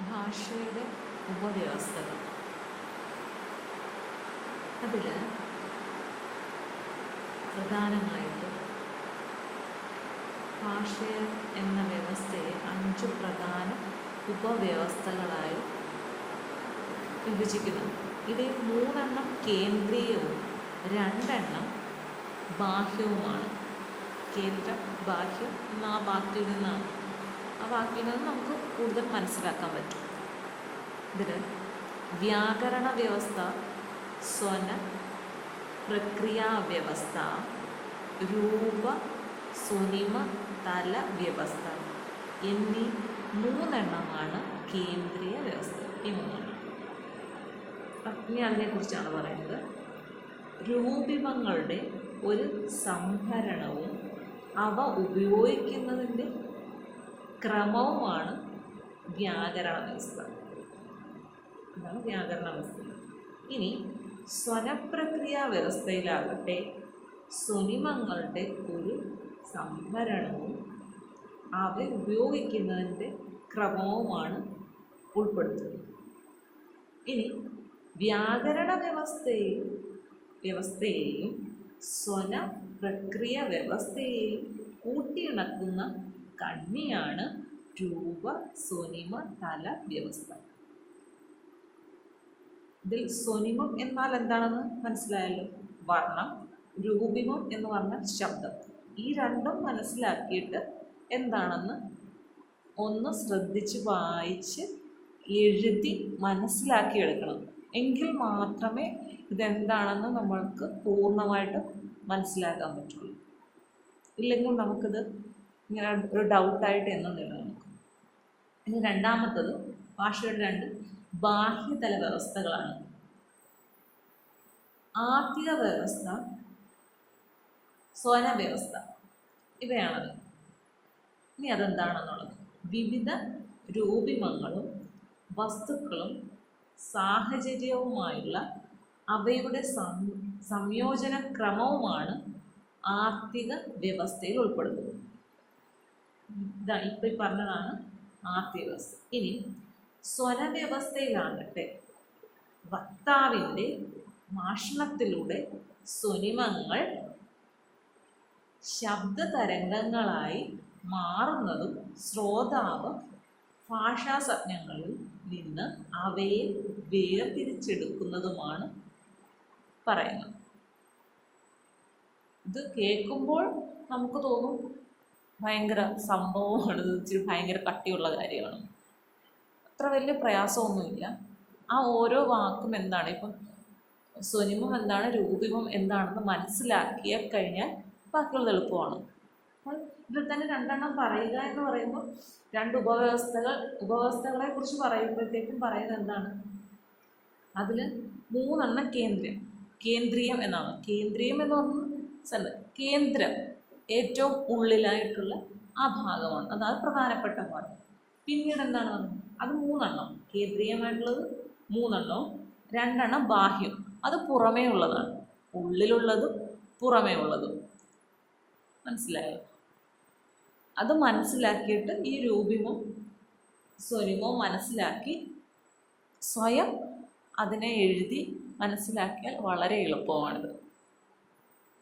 ഭാഷയുടെ ഉപവ്യവസ്ഥകൾ. അതിൽ പ്രധാനമായിട്ടും ഭാഷ എന്ന വ്യവസ്ഥയെ അഞ്ച് പ്രധാന ഉപവ്യവസ്ഥകളായി വിഭജിക്കുന്നു. ഇതിൽ മൂന്നെണ്ണം കേന്ദ്രീയവും രണ്ടെണ്ണം ബാഹ്യവുമാണ്. കേന്ദ്രം ബാഹ്യം ആ വാക്കിൽ നിന്നാണ്. വാക്കിൽ നമുക്ക് കൂടുതൽ മനസ്സിലാക്കാൻ പറ്റും. ഇതിൽ വ്യാകരണ വ്യവസ്ഥ സ്വന പ്രക്രിയാ വ്യവസ്ഥ രൂപ സ്വനിമ തല വ്യവസ്ഥ എന്നീ മൂന്നെണ്ണമാണ് കേന്ദ്രീയ വ്യവസ്ഥ. ഈ മൂന്നെണ്ണം. ഇനി അതിനെക്കുറിച്ചാണ് പറയുന്നത്. രൂപിമങ്ങളുടെ ഒരു സംഭരണവും അവ ഉപയോഗിക്കുന്നതിന്റെ ക്രമവുമാണ് വ്യാകരണ വ്യവസ്ഥ അതാണ് വ്യാകരണ വ്യവസ്ഥ ഇനി സ്വനപ്രക്രിയ വ്യവസ്ഥയിലാകട്ടെ സ്വനിമങ്ങളുടെ ഒരു സംഭരണവും അവ ഉപയോഗിക്കുന്നതിന്റെ ക്രമവുമാണ് ഉൾപ്പെടുത്തുന്നത്. ഇനി വ്യാകരണ വ്യവസ്ഥയെയും വ്യവസ്ഥയെയും സ്വന പ്രക്രിയ വ്യവസ്ഥയെയും കൂട്ടിയിണക്കുന്ന കണ്ണിയാണ് രൂപ സ്വനിമ തല വ്യവസ്ഥ. ഇതിൽ സ്വനിമം എന്നാൽ എന്താണെന്ന് മനസ്സിലായല്ലോ? വർണം രൂപിമം എന്ന് പറഞ്ഞാൽ ശബ്ദം. ഈ രണ്ടും മനസ്സിലാക്കിയിട്ട് എന്താണെന്ന് ഒന്ന് ശ്രദ്ധിച്ച് വായിച്ച് എഴുതി മനസ്സിലാക്കി എടുക്കണം എങ്കിൽ മാത്രമേ ഇതെന്താണെന്ന് നമ്മൾക്ക് പൂർണമായിട്ട് മനസ്സിലാക്കാൻ പറ്റുള്ളൂ. ഇല്ലെങ്കിൽ നമുക്കിത് ഇങ്ങനെ ഒരു ഡൗട്ടായിട്ട് എന്നും നിലനിൽക്കും. ഇനി രണ്ടാമത്തത് ഭാഷയുടെ രണ്ട് ബാഹ്യതല വ്യവസ്ഥകളാണ് ആർത്തിക വ്യവസ്ഥ സ്വന വ്യവസ്ഥ ഇവയാണത്. ഇനി അതെന്താണെന്നുള്ളത്? വിവിധ രൂപിമങ്ങളും വസ്തുക്കളും സാഹചര്യവുമായുള്ള അവയുടെ സംയോജന ക്രമവുമാണ് ആർത്തിക വ്യവസ്ഥയിൽ ഉൾപ്പെടുന്നത്. ഇതാ ഇപ്പം പറഞ്ഞതാണ് ആർത്തിക വ്യവസ്ഥ ഇനി സ്വരവ്യവസ്ഥയിലാകട്ടെ. വക്താവിന്റെ ഭാഷണത്തിലൂടെ സ്വനിമങ്ങൾ ശബ്ദതരംഗങ്ങളായി മാറുന്നതും ശ്രോതാവ് ഭാഷാസജ്ഞങ്ങളിൽ നിന്ന് അവയെ വേർതിരിച്ചെടുക്കുന്നതുമാണ് പറയുന്നത്. ഇത് കേൾക്കുമ്പോൾ നമുക്ക് തോന്നും ഭയങ്കര സംഭവമാണ്. ഇച്ചിരി ഭയങ്കര കട്ടിയുള്ള കാര്യമാണ്. അത്ര വലിയ പ്രയാസമൊന്നുമില്ല. ആ ഓരോ വാക്കും എന്താണ്? ഇപ്പം സ്വനിമം എന്താണ്? രൂപിമം എന്താണെന്ന് മനസ്സിലാക്കിയ കഴിഞ്ഞാൽ ബാക്കിയുള്ളത് എളുപ്പമാണ്. അപ്പോൾ ഇതിൽ തന്നെ രണ്ടെണ്ണം പറയുക എന്ന് പറയുമ്പോൾ രണ്ട് ഉപവ്യവസ്ഥകൾ ഉപവ്യവസ്ഥകളെ കുറിച്ച് പറയുമ്പോഴത്തേക്കും പറയുന്നത് എന്താണ്? അതിൽ മൂന്നെണ്ണം കേന്ദ്രം കേന്ദ്രീയം എന്നാണ്. കേന്ദ്രീയം എന്ന് പറഞ്ഞാൽ കേന്ദ്രം. ഏറ്റവും ഉള്ളിലായിട്ടുള്ള ആ ഭാഗമാണ്. അതാണ് പ്രധാനപ്പെട്ട ഭാഗം. പിന്നീട് എന്താണ് പറഞ്ഞത് അത് മൂന്നെണ്ണം. കേന്ദ്രീയമായിട്ടുള്ളത് മൂന്നെണ്ണവും രണ്ടെണ്ണം ബാഹ്യം. അത് പുറമേ ഉള്ളതാണ്. ഉള്ളിലുള്ളതും പുറമേ ഉള്ളതും. മനസ്സിലായോ? അത് മനസ്സിലാക്കിയിട്ട് ഈ രൂപിമോ സ്വരിമോ മനസ്സിലാക്കി സ്വയം അതിനെ എഴുതി മനസ്സിലാക്കിയാൽ വളരെ എളുപ്പമാണിത്.